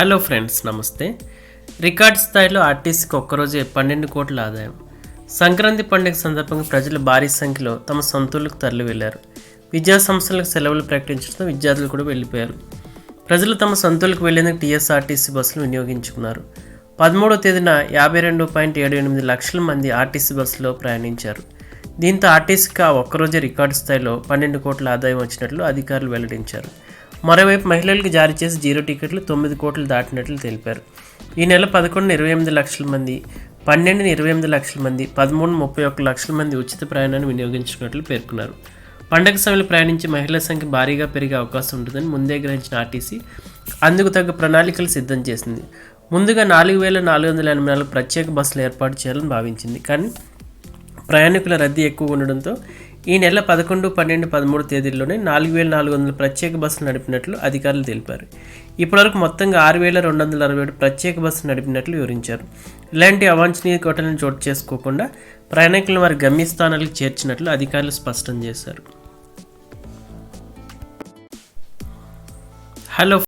Hello friends నమస్తే. Record స్థాయిలో ఆర్టీసీకి ఒక్కరోజే పన్నెండు కోట్ల ఆదాయం. సంక్రాంతి పండుగ సందర్భంగా ప్రజలు భారీ సంఖ్యలో తమ సొంతూళ్ళకు తరలి వెళ్ళారు విద్యా సంస్థలకు సెలవులు ప్రకటించడంతో విద్యార్థులు కూడా వెళ్ళిపోయారు. ప్రజలు తమ సొంతూళ్ళకు వెళ్ళేందుకు టీఎస్ఆర్టీసీ బస్సులు వినియోగించుకున్నారు. పదమూడో తేదీన యాభై రెండు పాయింట్ ఏడు ఎనిమిది లక్షల మంది ఆర్టీసీ బస్సులో ప్రయాణించారు. దీంతో ఆర్టీసీకి ఆ ఒక్కరోజే రికార్డు స్థాయిలో పన్నెండు కోట్ల ఆదాయం వచ్చినట్లు అధికారులు వెల్లడించారు. మరోవైపు మహిళలకు జారీ చేసి జీరో టికెట్లు తొమ్మిది కోట్లు దాటినట్లు తెలిపారు. ఈ నెల పదకొండున ఇరవై ఎనిమిది లక్షల మంది పన్నెండున ఇరవై ఎనిమిది లక్షల మంది పదమూడు ముప్పై ఒక్క లక్షల మంది ఉచిత ప్రయాణాన్ని వినియోగించుకున్నట్లు పేర్కొన్నారు. పండగ సమయంలో ప్రయాణించే మహిళల సంఖ్య భారీగా పెరిగే అవకాశం ఉంటుందని ముందే గ్రహించిన ఆర్టీసీ అందుకు తగ్గ ప్రణాళికలు సిద్ధం చేసింది. ముందుగా నాలుగు వేల నాలుగు వందల ఎనభై నాలుగు ప్రత్యేక బస్సులు ఏర్పాటు చేయాలని భావించింది. కానీ ప్రయాణికుల రద్దీ ఎక్కువ ఉండడంతో ఈ నెల పదకొండు పన్నెండు పదమూడు తేదీల్లోనే నాలుగు వేల నాలుగు వందల ప్రత్యేక బస్సులు నడిపినట్లు అధికారులు తెలిపారు. ఇప్పటివరకు మొత్తంగా ఆరు వేల రెండు వందల అరవై ఏడు ప్రత్యేక బస్సులు నడిపినట్లు వివరించారు. ఇలాంటి అవాంఛనీయ ఘటనలు చోటు చేసుకోకుండా ప్రయాణికులను వారి గమ్యస్థానాలకు చేర్చినట్లు అధికారులు స్పష్టం చేశారు. హలో